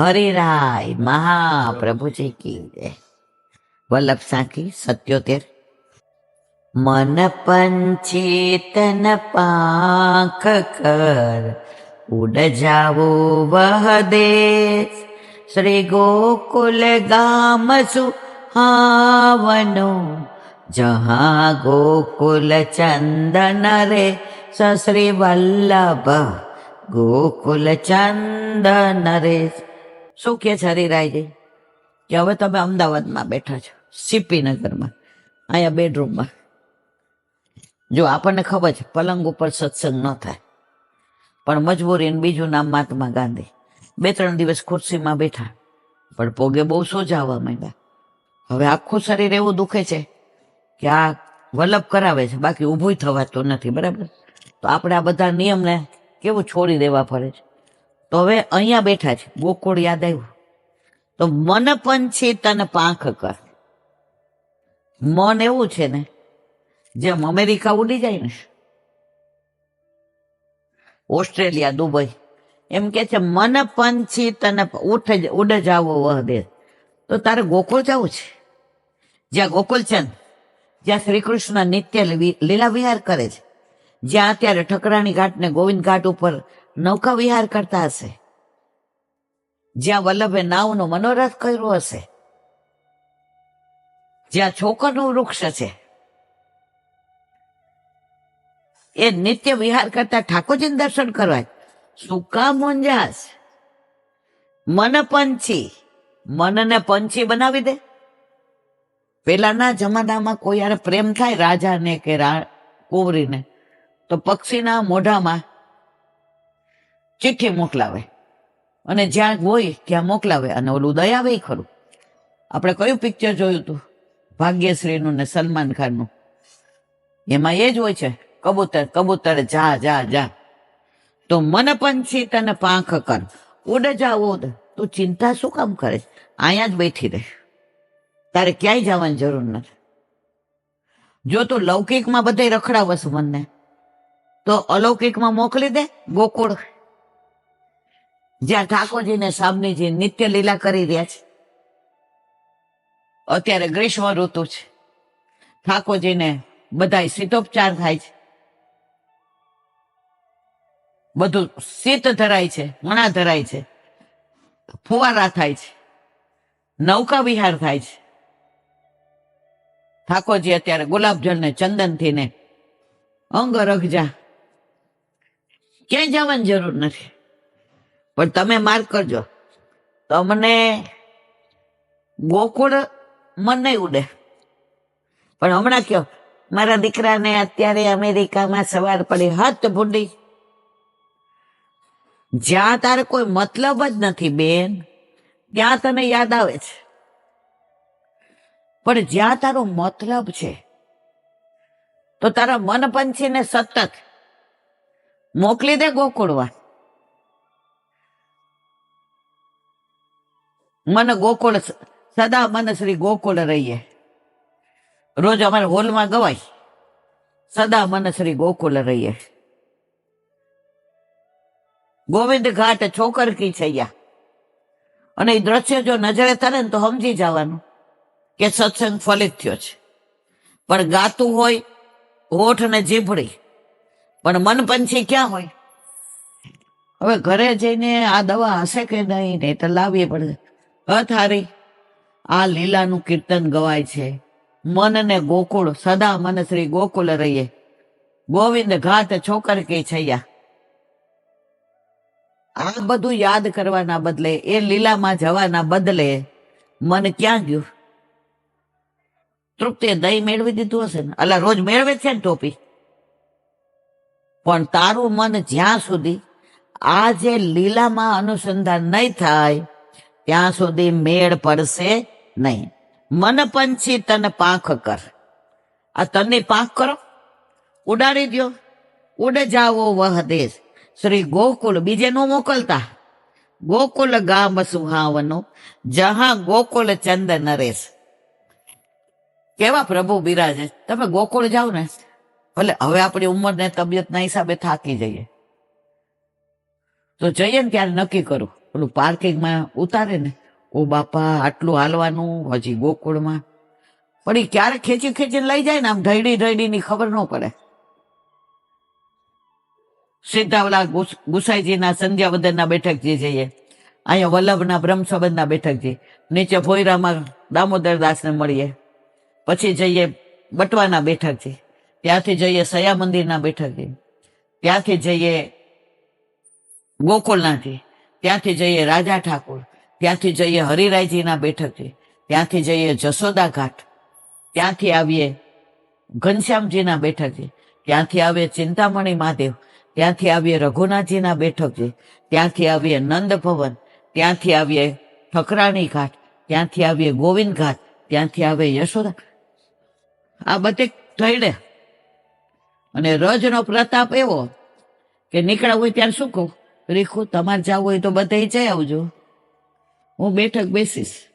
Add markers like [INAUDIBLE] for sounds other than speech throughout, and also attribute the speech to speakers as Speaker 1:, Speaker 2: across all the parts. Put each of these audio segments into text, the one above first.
Speaker 1: હરિરાય મહાપ્રભુજી કી જય. વલ્લભ સાંકી સત્યોતેર. મન પંચેતન પાંખ કર ઉડ જાવો વહ દેશ. શ્રી ગોકુલ ગામ સુહાવનો, જહા ગોકુલ ચંદન રે. સશ્રી વલ્લભ ગોકુલ ચંદન રે. શું કે છે હરિરાયજી? કે હવે તમે અમદાવાદમાં બેઠા છો સીપી નગરમાં, અહીંયા બેડરૂમમાં. જો આપણને ખબર છે, પલંગ ઉપર સત્સંગ ન થાય. પણ મજબૂરી બીજું નામ મહાત્મા ગાંધી. બે ત્રણ દિવસ ખુરશીમાં બેઠા. પણ પોગે બહુ સોજાવા માંડ્યા. હવે આખું શરીર એવું દુખે છે કે આ વલભ કરાવે છે, બાકી ઊભું થવાતું નથી, બરાબર? તો આપણે આ બધા નિયમને કેવું છોડી દેવા પડે છે? તો હવે અહીંયા બેઠા છે. ગોકુળ યાદ આવ્યું? તો મન પંછી તને પાંખ કર. મન એવું છે ને, જેમ અમેરિકા ઉડી જાય ને, ઓસ્ટ્રેલિયા, દુબઈ, એમ કે છે, મન પંછી તને ઉઠ ઉડ જાવો વહ દે તો તારે ગોકુળ જવું છે? જ્યાં ગોકુલચંદ જ્યાં શ્રી કૃષ્ણ નિત્ય લીલા વિહાર કરે છે. જ્યાં અત્યારે ઠકરાણી ઘાટ ને ગોવિંદ ઘાટ ઉપર નૌકા વિહાર કરતા હશે. જ્યાં વલ્લભે નાવનો મનોરથ કર્યો હશે. જ્યાં છોકરનું વૃક્ષ છે. એ નિત્ય વિહાર કરતા ઠાકોરજી દર્શન કરવા. કામ મુંજાસ મન પંછી. મનને પંછી બનાવી દે. પેલાના જમાનામાં કોઈ યાર પ્રેમ થાય રાજાને કે કુંવરીને, તો પક્ષીના મોઢામાં ચિઠ્ઠી મોકલાવે. અને જ્યાં હોય ત્યાં મોકલાવે. અને ઓલું દયાવે ખરું. આપણે કયું પિક્ચર જોયું હતું ભાગ્યશ્રીનું ને સલમાન ખાનનું. એમાં એ જ હોય છે. કબૂતર કબૂતર, જા જા જા. તો મન પંછી તને પાંખ કર. ઉડ જા ઉડ. તું ચિંતા શું કામ કરે અહીંયા જ બેઠી રહે. તારે ક્યાંય જવાની જરૂર નથી. જો તું લૌકિકમાં બધે રખડાવસ મનને, તો અલૌકિકમાં મોકલી દે ગોકુળ. જ્યાં ઠાકોરજી ને સામનીજી નિત્ય લીલા કરી રહ્યા છે, અત્યારે ગ્રીષ્મ ઋતુ છે. ઠાકોરજીને બધા શીતોપચાર થાય છે. બધું શીત ધરાય છે મણા ધરાય છે, ફુવારા થાય છે, નૌકા વિહાર થાય છે. ઠાકોરજી અત્યારે ગુલાબજળ ને ચંદનથી ને અંગ રખજા ક્યાંય જવાની જરૂર નથી. પણ તમે માર્ક કરજો. તમને ગોકુળ મન નહીં ઉડે. પણ હમણાં કયો, મારા દીકરાને અત્યારે અમેરિકામાં સવાર પડી હત ભૂંડી. જ્યાં તારે કોઈ મતલબ જ નથી, બેન. ત્યાં તને યાદ આવે છે. પણ જ્યાં તારો મતલબ છે, તો તારા મન પંછીને સતત મોકલી દે ગોકુળવા મન ગોકુળ સદા મન શ્રી ગોકુળ રહીએ. રોજ અમારે હોલમાં ગવાય. સદા મન શ્રી ગોકુળ રહીએ. ગોવિંદ ઘાટ છોકર કી છૈયા અને એ દ્રશ્ય જો નજરે તરે ને તો સમજી જવાનું કે સત્સંગ ફલિત થયો છે. પણ ગાતું હોય, હોઠ ને જીભડી. પણ મન પંછી ક્યાં હોય? હવે ઘરે જઈને આ દવા હશે કે નહીં નહીં તો લાવીએ પડે હથ હારી આ લીલાનું કીર્તન ગવાય છે. મનને ગોકુળ, સદા મન શ્રી ગોકુળ રહીએ. ગોવિંદ ઘાટ છોકર કે છૈયા. આ બધું યાદ કરવાના બદલે, એ લીલામાં જવાના બદલે, મન ક્યાં ગયું? તૃપ્તિએ દહીં મેળવી દીધું હશે ને? એટલે રોજ મેળવે છે ને ટોપી? પણ તારું મન જ્યાં સુધી આ જે લીલામાં અનુસંધાન નહીં થાય ત્યાં સુધી મેળ પડશે નહીં. મન પંછી તન પાંખ કર. આ તનની પાંખ કરો. ઉડાડી દ્યો. ઉડ જાવો વહ દેશ. શ્રી ગોકુળ બીજે નો મોકલતા. ગોકુલ ગામ સુહાવનો. જહા ગોકુલ ચંદ નરેશ. કેવા પ્રભુ બિરાજે. તમે ગોકુળ જાઓ ને. ભલે હવે આપણી ઉંમર ને તબિયતના હિસાબે થાકી જઈએ. તો જઈએ ને ત્યારે નક્કી કરું. ઓલું પાર્કિંગમાં ઉતારે ને, ઓ બાપા, આટલું હાલવાનું, હજી ગોકુળમાં. પણ એ ક્યારે ખેંચી ખેંચીને લઈ જાય ને, આમ ઢળી ઢળીની ખબર ન પડે. સીધા ગુસાઈજીના સંધ્યાવદનના બેઠકજી જઈએ અહીંયા વલ્લભના બ્રહ્મસબંધના બેઠક બેઠકજી નીચે ભોયરામાં દામોદર દાસને મળીએ. પછી જઈએ બટવાના બેઠકજી ત્યાંથી જઈએ સયા મંદિરના બેઠકજી ત્યાંથી જઈએ ગોકુલનાથજી ત્યાંથી જઈએ રાજા ઠાકોર, ત્યાંથી જઈએ હરિરાયજીના બેઠકે, ત્યાંથી જઈએ જશોદા ઘાટ, ત્યાંથી આવીએ ઘનશ્યામજીના બેઠકે, ત્યાંથી આવીએ ચિંતામણી મહાદેવ, ત્યાંથી આવીએ રઘુનાથજીના બેઠકે, ત્યાંથી આવીએ નંદ ભવન ત્યાંથી આવીએ ઠકરાણી ઘાટ, ત્યાંથી આવીએ ગોવિંદ ઘાટ, ત્યાંથી આવે યશોદા. આ બધે થઈને અને રજનો પ્રતાપ એવો કે નીકળ્યા હોય ત્યારે શું કહું? રીખું, તમારે જવું હોય તો બધે જઈ આવજો. હું બેઠક બેસીશ.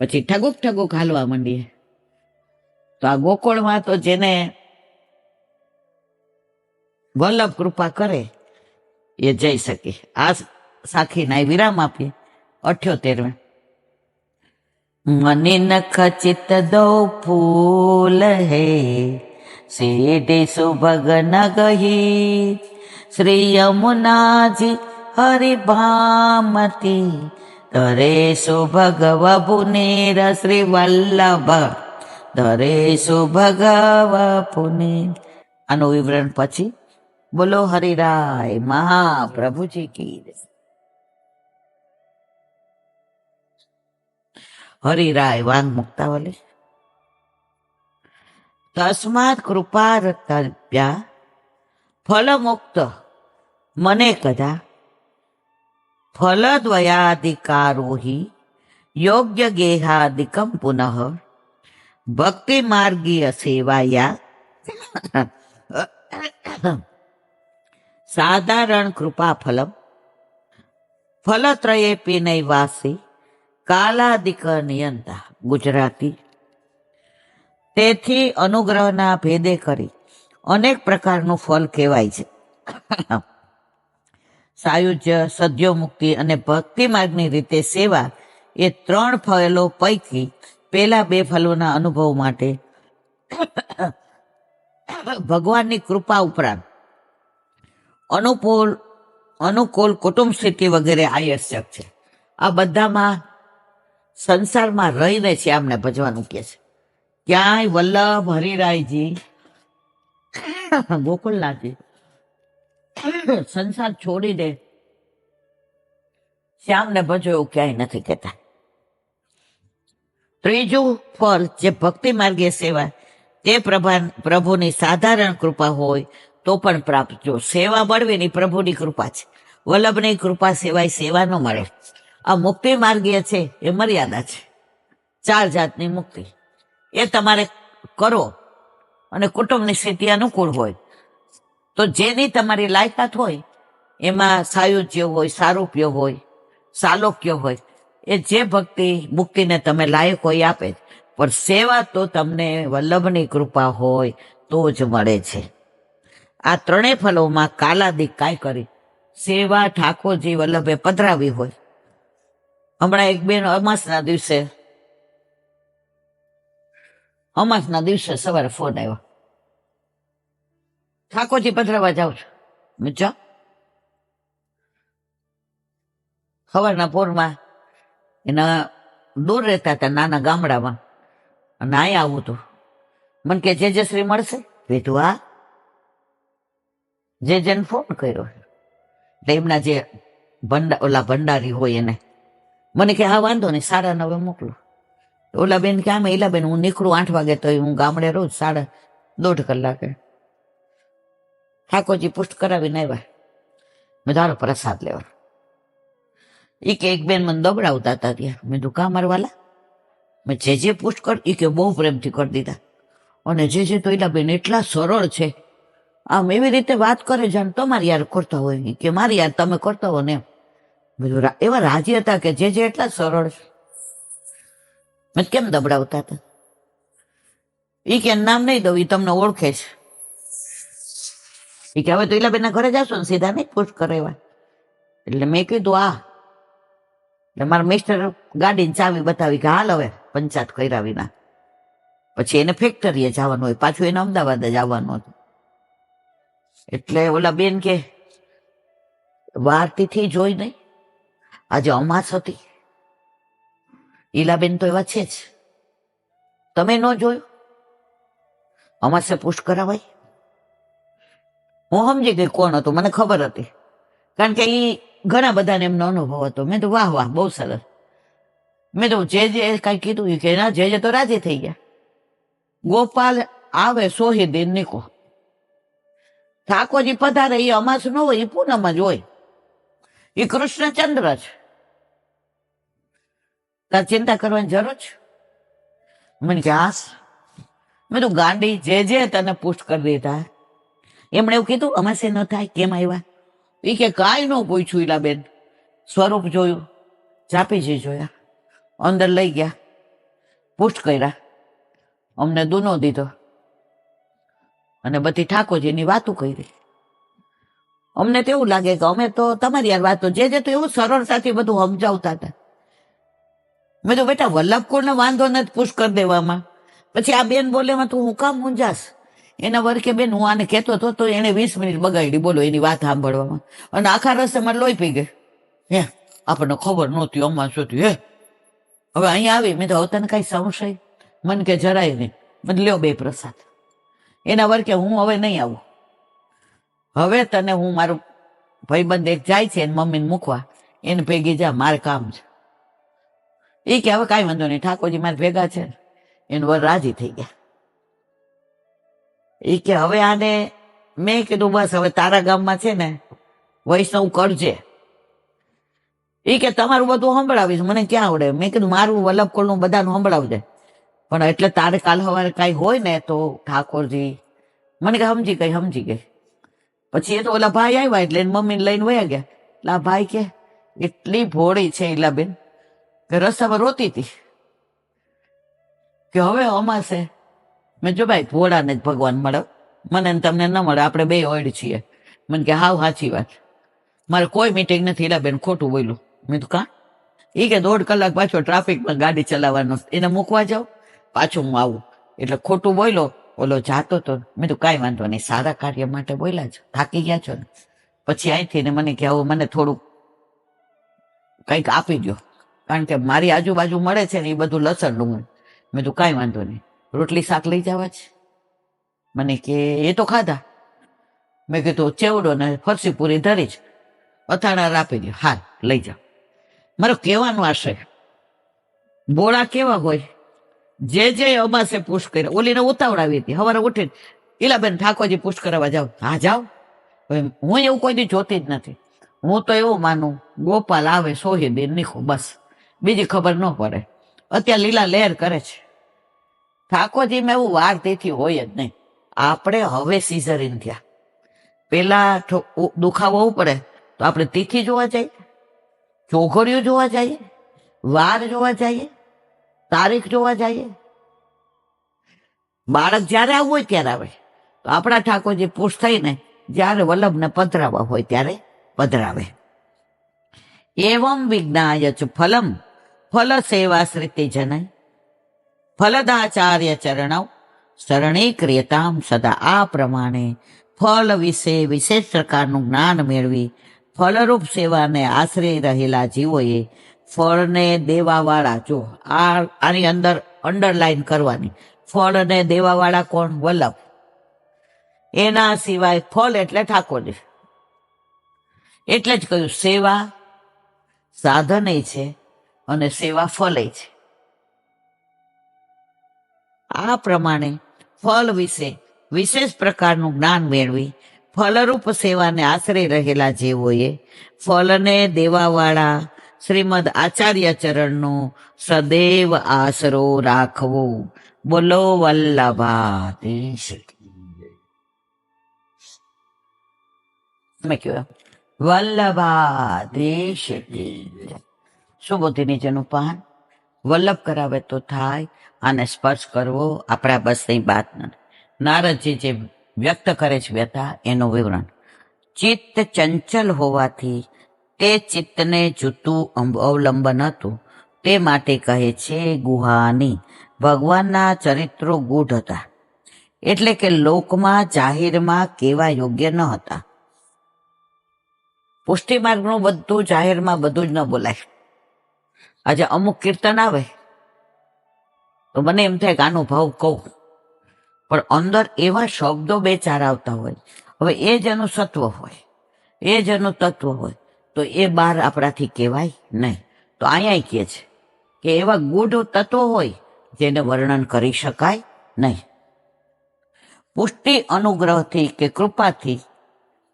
Speaker 1: પછી ઠગુક ઠગુક હાલવા માંડીએ. તો આ ગોકુળમાં તો જેને વલ્લભ કૃપા કરે, એ જઈ શકે. આ સાખીના વિરામ આપીએ. અઠ્યોતેરમે. મને નખ ચિત દો ફૂલ હે સીડી સુભગ ન ગહી શ્રી યમુનાજી હરિભામતી. ધરે ભગવ પુનેર શ્રી વલ્લભ ધરે ભગવ પુનેર આનું વિવરણ પછી બોલો હરિરાય મહાપ્રભુજી કી. હરિરાય વાંગ મુક્તાવલી. તસ્માત કૃપા રત્યા ફલ ફલમુક્ત મને કદા. ફલદ્વયાધિકારોહી યોગ્ય ગેહાદિકમ પુનઃ. ભક્તિ માર્ગીય સેવાયા સાધારણ કૃપા ફલમ ફલત્રયે નૈવાસી કાલાદિક નિયંતા ગુજરાતી. તેથી અનુગ્રહના ભેદે કરી અનેક પ્રકારનું ફલ કહેવાય છે. સાયુજ્ય, સદ્યો મુક્તિ અને ભક્તિ માર્ગની રીતે સેવા એ ત્રણ ફલો પૈકી પેલા બે ફલોના અનુભવ માટે ભગવાનની કૃપા ઉપરાંત અનુકૂળ અનુકૂળ કુટુંબ સ્થિતિ વગેરે આવશ્યક છે. આ બધામાં સંસારમાં રહીને છે આમને ભજવાનું કે છે. ક્યાંય વલ્લભ હરિરાયજી ગોકુલનાથજી [COUGHS] સંસાર છોડી દે. શ્યામને ભજો એવું ક્યાંય નથી કહેતા. ત્રીજું ફળ જે ભક્તિ માર્ગીય સેવા તે પ્રભા પ્રભુની સાધારણ કૃપા હોય, તો પણ પ્રાપ્ત. જો સેવા મળવીની પ્રભુની કૃપા છે. વલ્લભની કૃપા સિવાય સેવા ન મળે. આ મુક્તિ માર્ગીય છે, એ મર્યાદા છે. ચાર જાતની મુક્તિ. એ તમારે કરો. અને કુટુંબની સ્થિતિ અનુકૂળ હોય તો જેની તમારી લાયકાત હોય, એમાં સાયુજ્ય હોય સારૂપ્ય હોય સાલોક્ય હોય, એ જે ભક્તિ મુક્તિને તમે લાયક હોય આપે જ. પણ સેવા તો તમને વલ્લભની કૃપા હોય તો જ મળે છે. આ ત્રણેય ફલોમાં કાલાદિક કાંઈ કરી. સેવા ઠાકોરજી વલ્લભે પધરાવી હોય. હમણાં એક બેન અમાસના દિવસે અમાસના દિવસે સવારે ફોન આવ્યો. ઠાકોરજી પધરાવા જાઉં છું. મેં જા સવારના પોરમાં એના દૂર રહેતા હતા નાના ગામડામાં. અને અહીંયા આવું હતું મને કે, જે શ્રી મળશે? કીધું હા જે જેને ફોન કર્યો. એટલે એમના જે ભંડા, ઓલા ભંડારી હોય એને. મને કે, હા, વાંધો નહીં, સાડા નવે મોકલો. ઓલા બેન કે, આમ એલા બેન હું નીકળું આઠ વાગે તો હું ગામડે રોજ સાડા દોઢ કલાકે. ઠાકોરજી પુષ્ટ કરાવીને આવ્યા. મેં તારો પ્રસાદ લેવા. એ કે એક બેન મને દબડાવતા હતા ત્યાં. મેં દુકા મારવાલા? મેં જે જે પુષ્ટ કર એ કે બહુ પ્રેમથી કરી દીધા. અને જે જે તો એલા બેન એટલા સરળ છે. આમ એવી રીતે વાત કરે જાણ તમારી યાર કરતા હોય કે મારી યાર તમે કરતા હો ને મેં એવા રાજી હતા કે જે જે એટલા સરળ છે. મેં કેમ દબડાવતા હતા? ઈ કે નામ નહીં દઉં એ તમને ઓળખે છે. ઈ કે હવે તો ઈલાબેનના ઘરે જાશો ને સીધા નહીં પુષ્ટ કરાવ્યા એટલે મેં કીધું આ એટલે મારા મિસ્ટર ગાડીની ચાવી બતાવી કે હાલ હવે પંચાયત કર્યા વિના પછી એને ફેક્ટરીએ જવાનું હોય પાછું એને અમદાવાદ જ આવવાનું હતું એટલે ઓલા બેન કે વારતીથી જોઈ નહીં આજે અમાસ હતી ઈલાબેન તો એવા છે જ તમે ન જોયું અમાસે પુષ્ટ કરાવાય હું સમજી ગઈ કોણ હતું? મને ખબર હતી. કારણ કે એ ઘણા બધાને એમનો અનુભવ હતો. મેં તો વાહ વાહ, બહુ સરસ. મેં તો જે જે કાંઈ કીધું એ કે ના, જે જે તો રાજી થઈ ગયા. ગોપાલ આવે સોહી દિન નીકો ઠાકોરજી પધારે એ અમાસ ન હોય એ પૂનમ જ હોય. એ કૃષ્ણચંદ્ર છે તાર ચિંતા કરવાની જરૂર છે? મને કે હાસ મેં તો ગાંડી જે જે તને પુષ્ટ કરી દીધા. એમણે એવું કીધું અમાસે ન થાય, કેમ આવ્યા? એ કે, કાંઈ ન પૂછ્યું ઈલા બેન સ્વરૂપ જોયું ચાપીજી જોયા, અંદર લઈ ગયા, પુષ્ટ કર્યા, અમને દૂનો દીધો. અને બધી ઠાકોરજીની વાતો કરી. અમને તો એવું લાગે કે અમે તો તમારી યાર વાતો જે જે તો એવું સરળતાથી બધું સમજાવતા હતા. મેં તો બેટા વલ્લભકોરને વાંધો નથી પુશ કરી દેવામાં. પછી આ બેન બોલેમાં તું હું કામ મૂંઝાશ? એના વર્કે બેન, હું આને કહેતો હતો તો એને વીસ મિનિટ બગાડી. બોલો, એની વાત સાંભળવામાં. અને આખા રસ્તે મારે લોહી પી ગઈ. હે, આપણને ખબર નહોતી અમાર શું હે? હવે અહીંયા આવી, મેં તો હવે તને કાંઈ સંશય. મને કે, જરાય નહીં. મને લ્યો બે પ્રસાદ. એના વર્કે હું હવે નહીં આવું. હવે તને હું મારું ભાઈબંધ એક જાય છે, એને મમ્મીને મૂકવા. એને ભેગી જા, મારે કામ છે. એ કે, હવે કાંઈ વાંધો નહીં, ઠાકોરજી મારે ભેગા છે. એનું વર રાજી થઈ ગયા. એ કે, હવે આને મેં કીધું, બસ, હવે તારા ગામમાં છે ને, વૈષ્ણવ કરજે. એ કે, તમારું બધું સંભળાવીશ, મને ક્યાં આવડે? મેં કીધું, મારું વલ્લભકોળનું બધાનું સંભળાવજે. પણ એટલે તારે કાલ સવારે કાંઈ હોય ને, તો ઠાકોરજી. મને કે, સમજી ગઈ સમજી ગઈ. પછી એ તો ઓલા ભાઈ આવ્યા એટલે મમ્મીને લઈને વયા ગયા. એટલે આ ભાઈ કે, એટલી ભોળી છે ઈલાબેન, કે રસ્તામાં રોતી હતી કે, હવે અમાસે મેં જો ભાઈ ભોળાને જ ભગવાન મળે. મને તમને ન મળે, આપણે બે ઓઈડ છીએ. મને કે હાવ સાચી વાત. મારે કોઈ મીટિંગ નથી ઈલાબેન ખોટું બોલ્યું. મેં તો કા? એ કે દોઢ કલાક પાછો ટ્રાફિકમાં ગાડી ચલાવવાનો. એને મૂકવા જાઉં, પાછું હું આવું. એટલે ખોટું બોલ્યો, ઓલો જાતો તો. મેં તો કાંઈ વાંધો નહીં, સારા કાર્ય માટે બોલ્યા છો. થાકી ગયા છો ને? પછી અહીંથી ને મને કે આવું મને થોડુંક કંઈક આપી દો કારણ કે મારી આજુબાજુ મળે છે ને એ બધું લસણ ડુંગળ મેં તો કાંઈ વાંધો નહીં. રોટલી શાક લઈ જવા છે મને કે, એ તો ખાધા. મેં કીધું, ચેવડો ને ફરસી પૂરી ધરી જ. અથાણા આપી દો. હા લઈ જાઓ. મારો કહેવાનો આશય. બોળા કેવા હોય? જે જે અમાસે પુશ કરે ઓલીને ઉતાવળાવી હતી. સવારે ઉઠીને, ઈલાબેન ઠાકોરજી પુશ કરાવવા જાઓ. હા, જાઓ. હું એવું કોઈ દી જોતી જ નથી. હું તો એવું માનું, ગોપાલ આવે સોહી દિન, નીખો બસ. બીજી ખબર ન પડે. અત્યારે લીલા લહેર કરે છે. ઠાકોરજીમાં એવું વાર તેથી હોય જ નહીં. આપણે હવે સિઝરીન થયા. પેલા દુખાવો પડે, તો આપણે તિથિ જોવા જઈએ, ચોઘડિયું જોવા જઈએ, વાર જોવા જઈએ, તારીખ જોવા જઈએ. બાળક જ્યારે આવવું હોય ત્યારે આવે. તો આપણા ઠાકોરજી પુષ્ટ થઈને જ્યારે વલ્લભને પધરાવા હોય ત્યારે પધરાવે. એવમ વિજ્ઞાય ફલમ ફલ સેવા શ્રીતિ જનય. ફલદાચાર્ય ચરણવ શરણે ક્રિયતામ સદા આ પ્રમાણે ફળ વિશે વિશેષ પ્રકારનું જ્ઞાન મેળવી ફલરૂપ સેવાને આશરે રહેલા જીવોએ ફળને દેવાવાળા જો આ આની અંદર અંડરલાઈન કરવાની ફળને દેવાવાળા કોણ વલ્લભ એના સિવાય ફળ એટલે ઠાકોરજી। એટલે જ કહ્યું, સેવા સાધન છે અને સેવા ફલે છે। આ પ્રમાણે ફળ વિશે વિશેષ પ્રકારનું જ્ઞાન મેળવી ફલરૂપ સેવાને આશરે રહેલા જેઓએ ફલને દેવાવાળા શ્રીમદ આચાર્ય ચરણનો સદૈવ આશરો રાખવો. બોલો વલ્લભાધીશ તમે કયો વલ્લભાધીશ સુબોધી નીચેનું પાન? વલ્લભ કરાવે તો થાય આને સ્પર્શ કરવો આપણા બસની વાત નથી નારદજી જે વ્યક્ત કરે છે વ્યથા એનું વિવરણ. ચિત્ત ચંચલ હોવાથી તે ચિત્તને જૂતું અવલંબન હતું તે માટે કહે છે, ગુહાની, ભગવાનના ચરિત્રો ગૂઢ હતા. એટલે કે લોકમાં, જાહેરમાં કેવા યોગ્ય ન હતા. પુષ્ટિ માર્ગનું બધું જાહેરમાં બધું જ ન બોલાય. આજે અમુક કીર્તન આવે. તો મને એમ થાય કે આનો કહું. પણ અંદર એવા શબ્દો બે ચાર આવતા હોય. હવે એ જ એનું સત્વ હોય. એ જ એનું તત્વ હોય. તો એ બહાર આપણાથી કહેવાય નહીં. તો અહીંયા કહે છે કે એવા ગૂઢ તત્વો હોય જેને વર્ણન કરી શકાય નહીં. પુષ્ટિ અનુગ્રહથી કે કૃપાથી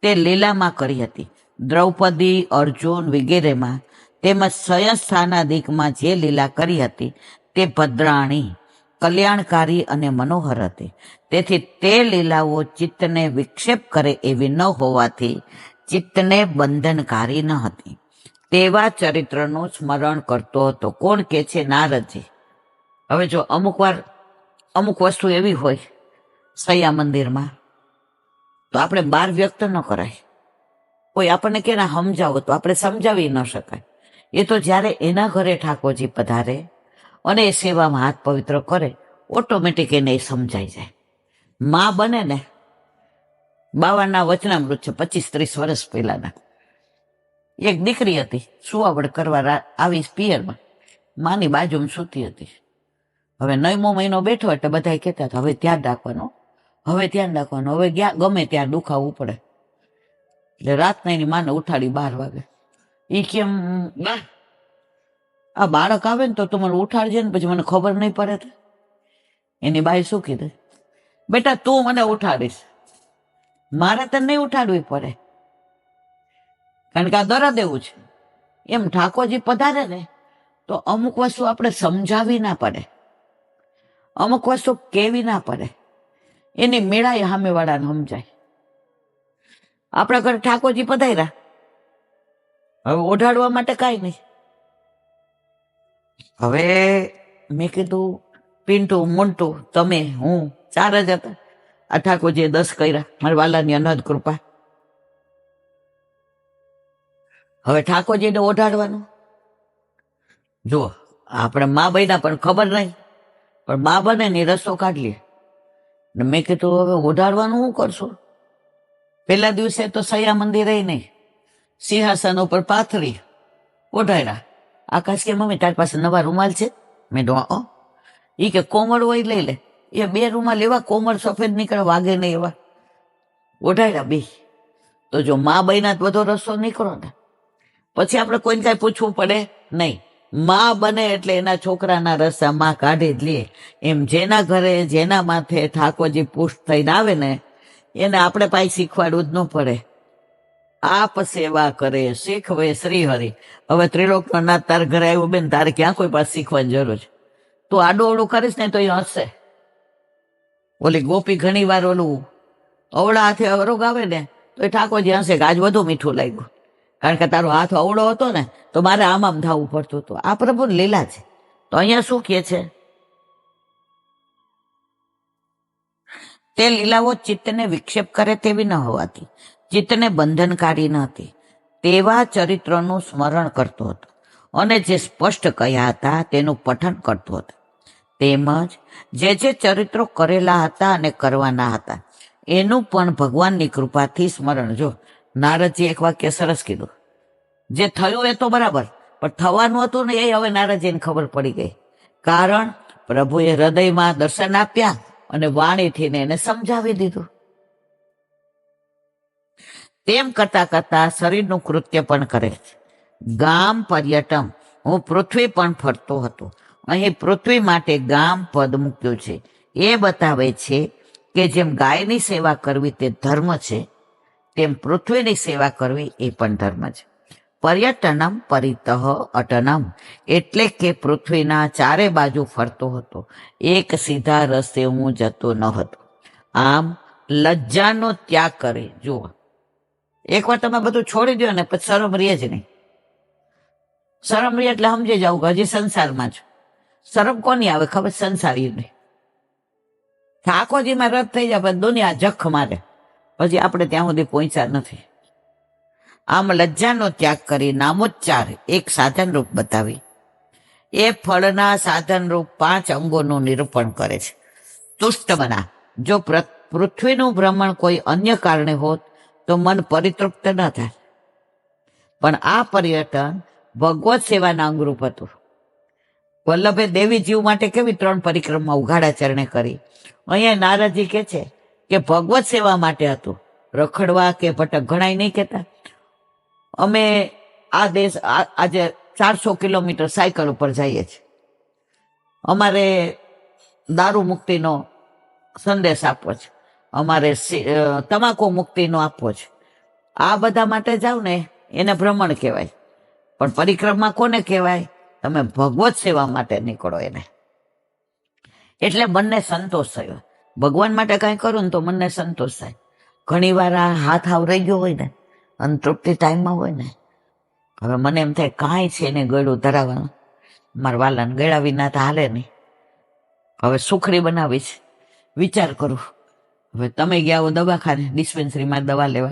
Speaker 1: તે લીલામાં કરી હતી. દ્રૌપદી, અર્જુન વગેરેમાં તેમજ સયસ્થાનાદિકમાં જે લીલા કરી હતી તે ભદ્રાણી, કલ્યાણકારી અને મનોહર હતી. તેથી તે લીલાઓ ચિત્તને વિક્ષેપ કરે એવી ન હોવાથી ચિત્તને બંધનકારી ન હતી. તેવા ચરિત્રનું સ્મરણ કરતો હતો. કોણ કે છે? નારદજી. હવે જો અમુક વાર, અમુક વસ્તુ એવી હોય સૈયા મંદિરમાં, તો આપણે બાર વ્યક્ત ન કરાય. કોઈ આપણને કે ના સમજાવો તો આપણે સમજાવી ન શકાય. એ તો જ્યારે એના ઘરે ઠાકોરજી પધારે અને એ સેવામાં હાથ પવિત્ર કરે ઓટોમેટિક એને એ સમજાઈ જાય. મા બને ને, બાવાના વચનામૃત છે, પચીસ ત્રીસ વર્ષ પહેલાના. એક દીકરી હતી, સુવાવડ કરવા આવી પિયરમાં, માની બાજુમાં સૂતી હતી. હવે નવમો મહિનો બેઠો એટલે બધા કહેતા હતા, હવે ધ્યાન રાખવાનું હવે ધ્યાન રાખવાનું હવે ગયા, ગમે ત્યાં દુખાવવું પડે. એટલે રાતના એની માને ઉઠાડી બાર વાગે. એ કેમ, બા આ બાળક આવે ને તો તું મને ઉઠાડજે ને પછી મને ખબર નહીં પડે એની બાઈ શું કીધું? બેટા, તું મને ઉઠાડીશ. મારે તને નહીં ઉઠાડવી પડે. કારણ કે આ દરદ એવું છે. એમ ઠાકોરજી પધારે ને, તો અમુક વસ્તુ આપણે સમજાવી ના પડે. અમુક વસ્તુ કેવી ના પડે. એની મેળાએ સામેવાળાને સમજાય. આપણા ઘરે ઠાકોરજી પધાર્યા. હવે ઓઢાડવા માટે કાંઈ નહીં. હવે મેં કીધું, પિન્ટુ, મોન્ટુ, તમે, હું, ચાર જ હતા. આ ઠાકોરજીએ દસ કર્યા, મારા વાલાની અનાજ કૃપા. હવે ઠાકોરજીને ઓઢાડવાનું? જુઓ, આપણે મા બહેના પણ ખબર નહીં, પણ મા બને ને રસ્તો કાઢ ને મેં કીધું, હવે ઓઢાડવાનું શું કરશું? પેલા દિવસે તો સયા મંદિરે નહીં, સિંહાસન ઉપર પાથરી ઓઢાડ્યા આકાશ કે મમ્મી તારી પાસે નવા રૂમાલ છે. મેં ઓ એ કે કોમળ હોય લઈ લે. એ બે રૂમાલ એવા કોમળ સફેદ નીકળે, વાગે નહીં એવા. ઓઢાયેલા બે. તો જો મા તો બધો રસ્તો નીકળો ને. પછી આપણે કોઈને કાંઈ પૂછવું પડે? નહીં. મા બને એટલે એના છોકરાના રસ્તા માં કાઢી જ લે. એમ જેના ઘરે, જેના માથે ઠાકોરજી પુષ્ટ થઈને આવે ને, એને આપણે પાસે શીખવાડવું જ ન પડે. આપ સેવા કરે, શીખવે શ્રીહરિ. હવે ત્રિલોકનો નાથ તારે ઘરે આવ્યું બેન, તારે ક્યાં કોઈ પાસે શીખવાની જરૂર છે? તું આડું કરીશ ને તો એ હશે ઓલી ગોપી ઘણી વાર ઓલું અવળા હાથે અવરો ગાવે ને, તો એ ઠાકોરજી હશે કે આજ વધુ મીઠું લાગ્યું. કારણ કે તારો હાથ અવળો હતો ને, તો મારે આમ આમ થવું પડતું હતું. આ પ્રભુ લીલા છે. તો અહીંયા શું કહે છે? તે લીલાઓ ચિત્તને વિક્ષેપ કરે તેવી ન હોવાથી. ચિત્તને બંધનકારી ન હતી. તેવા ચરિત્રનું સ્મરણ કરતો હતો અને જે સ્પષ્ટ કહ્યા હતા તેનું પઠન કરતો હતો. તેમજ જે જે ચરિત્રો કરેલા હતા અને કરવાના હતા, એનું પણ ભગવાનની કૃપાથી સ્મરણ. જો નારદજી એક વાક્ય સરસ કીધું. જે થયું એ તો બરાબર, પણ થવાનું હતું ને એ હવે નારદજીને ખબર પડી ગઈ. કારણ પ્રભુએ હૃદયમાં દર્શન આપ્યા અને વાણીથી એને સમજાવી દીધું. તેમ કરતા કરતા શરીરનું કૃત્ય પણ કરે છે. ગામ પર્યટન. હું પૃથ્વી પણ ફરતો હતો. અહીં પૃથ્વી માટે ગામ પદ મૂક્યું છે. એ બતાવે છે કે જેમ ગાયની સેવા કરવી તે ધર્મ છે, તેમ પૃથ્વીની સેવા કરવી એ પણ ધર્મ છે. પર્યટનમ પરિતઃ અટનમ. એટલે કે પૃથ્વીના ચારે બાજુ ફરતો હતો. એક સીધા રસ્તે હું જતો ન હતો. આમ લજ્જાનો ત્યાગ કરે. જુઓ. એકવાર તમે બધું છોડી દો ને પછી શરમ રહે જ નહીં. શરમ રહે એટલે સમજી જાવ કે હજી સંસારમાં છો. શરમ કોની આવે ખબર? સંસારી નહીં ઠાકોરજીમાં રદ થઈ જાય, પછી દુનિયા જખ મારે. પછી આપણે ત્યાં સુધી પહોંચ્યા નથી. આમ લજ્જાનો ત્યાગ કરી નામોચ્ચાર એક સાધન રૂપ બતાવી. એ ફળના સાધન રૂપ પાંચ અંગોનું નિરૂપણ કરે છે. તુષ્ટ બના જો પૃથ્વીનું ભ્રમણ કોઈ અન્ય કારણે હોત તો મન પરિતૃપ્ત ન થાય. પણ આ પર્યટન ભગવત સેવાના અંગરૂપ હતું. વલ્લભે દેવી જીવ માટે કેવી ત્રણ પરિક્રમા ઉઘાડા ચરણે કરી. અહીંયા નારાજી કે છે કે ભગવત સેવા માટે હતું. રખડવા કે ભટક ઘણાય નહીં કહેતા. અમે આ દેશ આજે ચારસો કિલોમીટર સાયકલ ઉપર જઈએ છીએ. અમારે દારૂ મુક્તિનો સંદેશ આપવો છે. અમારે તમાકુ મુક્તિનો આપવો છે. આ બધા માટે જાઓ ને, એને ભ્રમણ કહેવાય. પણ પરિક્રમા કોને કહેવાય? તમે ભગવત સેવા માટે નીકળો એને. એટલે મનને સંતોષ થયો. ભગવાન માટે કાંઈ કરું ને તો મનને સંતોષ થાય. ઘણી વાર આ હાથ આવરાઈ ગયો હોય ને અંતૃપ્તિ ટાઈમમાં હોય ને, હવે મને એમ થાય કાંઈ છે એને ગળું ધરાવવાનું. મારા વાલાને ગળા વિના તો હાલે નહીં. હવે સુખડી બનાવીશ. વિચાર કરું. હવે તમે ગયા હો દવાખાને, ડિસ્પેન્સરીમાં દવા લેવા.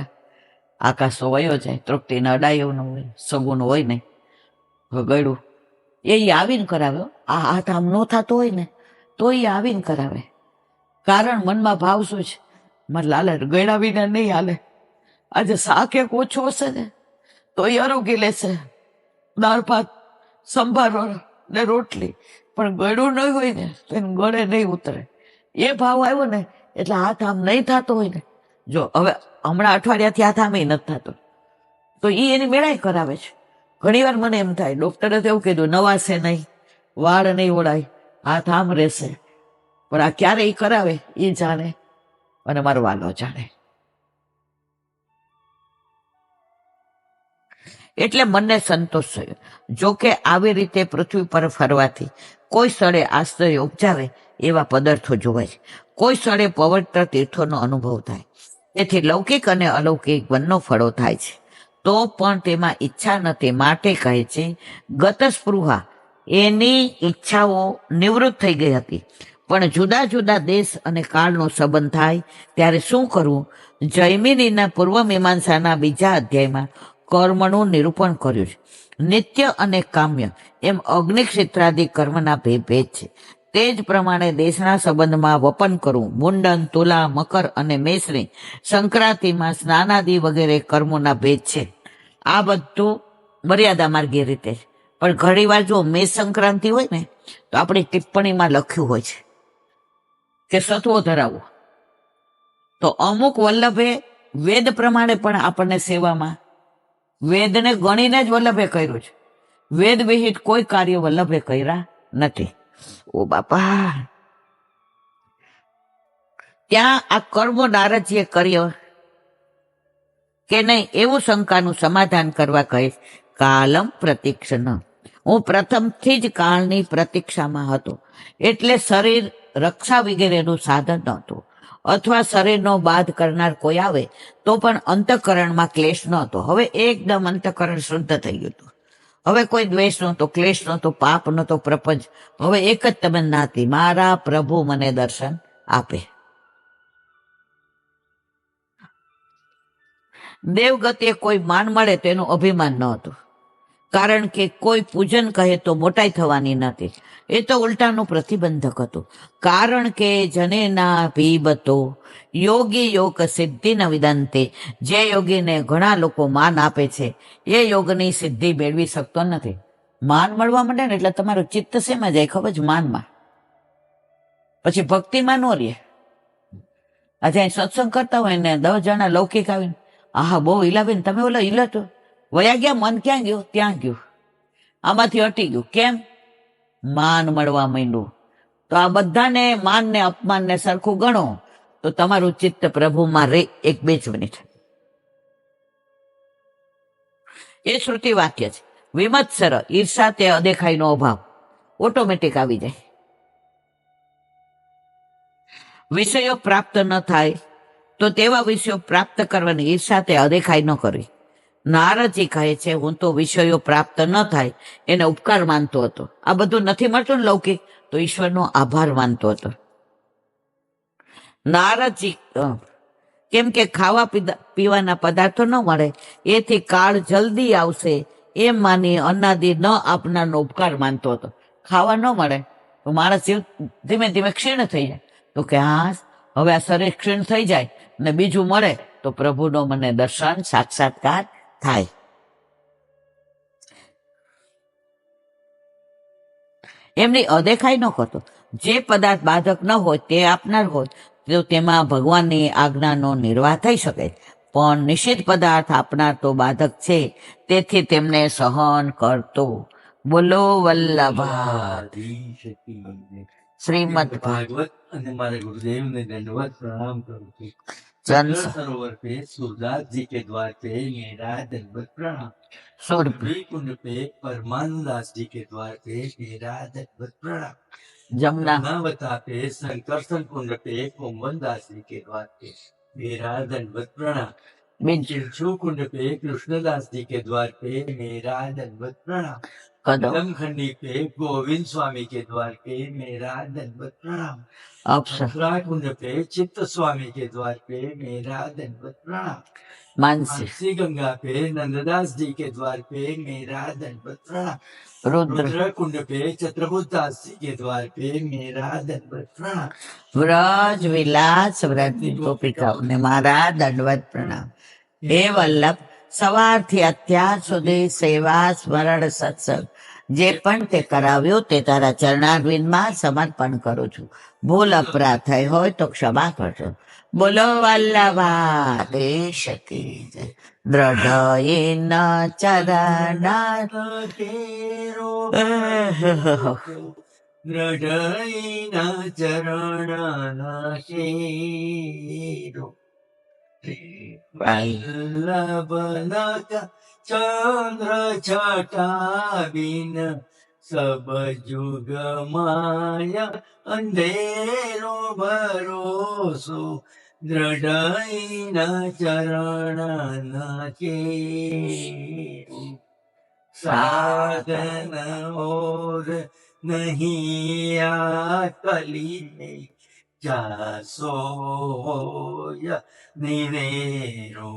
Speaker 1: આકાશ વયો જાય, તૃપ્તિને અડાયું ન હોય સગુન હોય ને હવે ગળું એ આવીને કરાવે હો. આ હાથ આમ નો થતો હોય ને, તો એ આવીને કરાવે. કારણ મનમાં ભાવ શું છે? મારે લાલે ગળા વિના નહીં હાલે. આજે શાક એક ઓછો હશે ને તો એ અરોગી લેશે. દાળ ભાત, સંભારો ને રોટલી. પણ ગળું નહીં હોય ને, તો એને ગળે નહીં ઉતરે. એ ભાવ આવ્યો ને એટલે આ કામ નહીં થતો હોય ને? જો, હવે હમણાં અઠવાડિયાથી આ કામ નથી થતો. તો એ એની મેળાઈ કરાવે છે. ઘણીવાર મને એમ થાય, ડોક્ટરે તો એવું કીધું, નવાશે નહીં, વાળ નહીં ઓળાય, હાથ આમ રહેશે. પણ આ ક્યારે એ કરાવે એ જાણે અને મારો વાલો જાણે. એટલે મનને સંતોષ થયો. જો કે આવી રીતે પૃથ્વી પર ફરવાથી કોઈ સ્થળે આશ્રય ઉપજાવે એવા પદાર્થો જોવાય છે. કોઈ સ્થળે પવિત્ર તીર્થોનો અનુભવ થાય. તેથી લૌકિક અને અલૌકિક બંને ફળો થાય છે. તો પણ તેમાં ઈચ્છા નથી માટે કહે છે, ગતસ્પૃહા. એની ઈચ્છાઓ નિવૃત્ત થઈ ગઈ હતી. પણ જુદા જુદા દેશ અને કાળનો સંબંધ થાય, ત્યારે શું કરવું? જૈમિનીના પૂર્વ મીમાંસાના બીજા અધ્યાયમાં કર્મનું નિરૂપણ કર્યું છે. નિત્ય અને કામ્ય એમ અગ્નિ ક્ષેત્રાદિ કર્મના બે ભેદ છે. તે જ પ્રમાણે દેશના સંબંધમાં વપન કરવું મુંડન, તુલા, મકર અને મેષની સંક્રાંતિમાં સ્નાનાદિ વગેરે કર્મોના ભેદ છે. આ બધું મર્યાદા માર્ગીય રીતે છે. પણ ઘણી વાર જો મેષ સંક્રાંતિ હોય ને, તો આપણી ટિપ્પણીમાં લખ્યું હોય છે કે સત્વો ધરાવો. તો અમુક વલ્લભે વેદ પ્રમાણે પણ આપણને સેવામાં વેદને ગણીને જ વલ્લભે કર્યું છે. વેદ વિહિત કોઈ કાર્ય વલ્લભે કર્યા નથી. ઓ બાપા. ત્યાં આ કર્મો નારદજીએ કર્યો કે નહીં એવું શંકાનું સમાધાન કરવા કહીશ. કાલમ પ્રતીક્ષણ. હું પ્રથમથી જ કાળની પ્રતીક્ષામાં હતો. એટલે શરીર રક્ષા વગેરેનું સાધન નહોતું. અથવા શરીરનો બાદ કરનાર કોઈ આવે તો પણ અંતઃકરણમાં ક્લેશ નહોતો. હવે એકદમ અંતઃકરણ શુદ્ધ થઈ ગયું હતું. હવે કોઈ દ્વેષ નહોતો ક્લેશ નહોતો પાપ નહોતો પ્રપંચ. હવે એક જ તમન્ના હતી મારા પ્રભુ મને દર્શન આપે. દેવગતિએ કોઈ માન મળે તો એનું અભિમાન નહોતું કારણ કે કોઈ પૂજન કહે તો મોટાઈ થવાની નથી. એ તો ઉલટાનું પ્રતિબંધક હતું. કારણ કે જનેના ભીબતો યોગી યોગ સિદ્ધિ ન વિદંતે જે યોગીને ઘણા લોકો માન આપે છે, એ યોગની સિદ્ધિ મેળવી શકતો નથી. માન મળવા માંડે ને એટલે તમારું ચિત્ત શેમાં જાય ખબર જ માનમાં. પછી ભક્તિમાં નો રહે. આજે સત્સંગ કરતા હોય ને દસ જણા લૌકિક આવીને, આહા, બહુ હિલાબેન તમે ઓલા હિલાટો વયા ગયા, મન ક્યાં ગયું? ત્યાં ગયું. આમાંથી હટી ગયું. કેમ? માન મળવા માંડ્યું. તો આ બધાને માન ને અપમાન ને સરખું ગણો. તો તમારું ચિત્ત પ્રભુમાં રે, એક બે જ મિનિટ એ શ્રુતિ વાક્ય છે. વિમત્સર, ઈર્ષા તે અદેખાઈનો અભાવ. ઓટોમેટિક આવી જાય. વિષયો પ્રાપ્ત ન થાય, તો તેવા વિષયો પ્રાપ્ત કરવાની ઈર્ષા તે અદેખાઈ ન કરવી નારદજી કહે છે, હું તો વિષયો પ્રાપ્ત ન થાય, એને ઉપકાર માનતો હતો. આ બધું નથી મળતું ને લૌકિક, તો ઈશ્વરનો આભાર માનતો હતો. નારદજી કેમ કે ખાવા પીવાના પદાર્થો ન મળે. એથી કાળ જલ્દી આવશે. એમ માની અનાદિ ન આપનારનો ઉપકાર માનતો હતો. ખાવા ન મળે. તો મારા જીવ ધીમે ધીમે ક્ષીણ થઈ જાય. તો કે હા હવે આ શરીર ક્ષીણ થઈ જાય ને બીજું મળે તો પ્રભુનો મને દર્શન સાક્ષાત્કાર થાય. એમની અદેખાઈ ન કરતો. જે પદાર્થ બાધક ન હોય તે આપનાર હોય. તો તેમાં ભગવાનની આજ્ઞાનો નિર્વાહ થઈ શકે પણ નિષિદ્ધ પદાર્થ આપનાર તો બાધક છે તેથી તેમને સહન કરતો બોલો વલ્લભા શ્રીમદ ભાગ
Speaker 2: ભાગવત અને મારા गुरुदेव ने दंडवत प्रणाम करूं છું
Speaker 1: જન
Speaker 2: चंद्र सरोवर पे सूरदास जी के द्वार पे मेरा दंडवत प्रणाम
Speaker 1: સુર
Speaker 2: भी कुंड पे परमानंदास जी के द्वार पे मेरा दंडवत प्रणाम
Speaker 1: જમના
Speaker 2: नावता पे संकर्षण कुंड पे कुंभन दास जी के द्वार पे मेरा दंडवत प्रणाम
Speaker 1: બીજ
Speaker 2: चिंचू कुंड पे कृष्णदास जी के द्वार पे मेरा दंडवत प्रणाम
Speaker 1: કદમ
Speaker 2: खंडी पे गोविंद स्वामी के द्वार पे मेरा दंडवत प्रणाम
Speaker 1: અક્ષર
Speaker 2: उत्तराखंड पे चित्त स्वामी के द्वार पे मेरा दंडवत प्रणाम
Speaker 1: માનસી
Speaker 2: मानसी गंगा पे नंददास जी के द्वार पे मेरा दंडवत प्रणाम
Speaker 1: હે વલ્લભ સવારથી અત્યાર સુધી સેવા સ્મરણ સત્સંગ જે પણ તે કરાવ્યું તે તારા ચરણારવિંદમાં સમર્પણ કરું છું ભૂલ અપરાધ થઈ હોય તો ક્ષમા કરજો બોલો વલ્લભા, દેશ કી જય દ્રઢ ચરણા
Speaker 2: तेरो દ્રઢઈના ચરણના શેરો ચંદ્ર છટા બિન સબ જુગ માયા અંધેરો ભરોસો દ્રઢૈના ચરણ નાચે સાધન ઓર નહીં આ કલીને જાસોય નિરેરો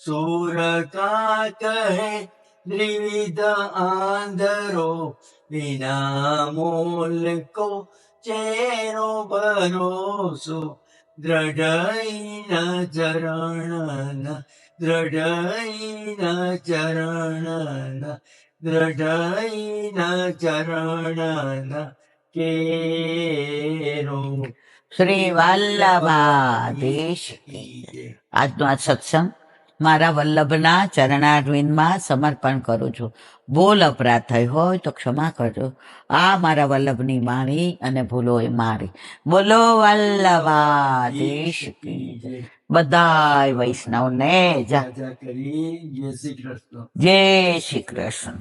Speaker 2: સુરકા કહે દ્રિવિધ આંધરો, વિના મૂલ કો ચેરો ભરોસો. द्रढैन चरणन द्रढैन चरणन द्रढैन चरणन केरो।
Speaker 1: श्री वल्लभाधीश आत्मा सत्संग। મારા વલ્લભના ચરણારવિંદમાં સમર્પણ કરું છું. ભૂલ અપરાધ થઈ હોય તો ક્ષમા કરજો. આ મારા વલ્લભની મારી અને ભૂલો એ મારી. બોલો વલ્લભાધીશ કી જય. બધાય વૈષ્ણવને
Speaker 2: જય શ્રી કૃષ્ણ.
Speaker 1: જય શ્રી કૃષ્ણ.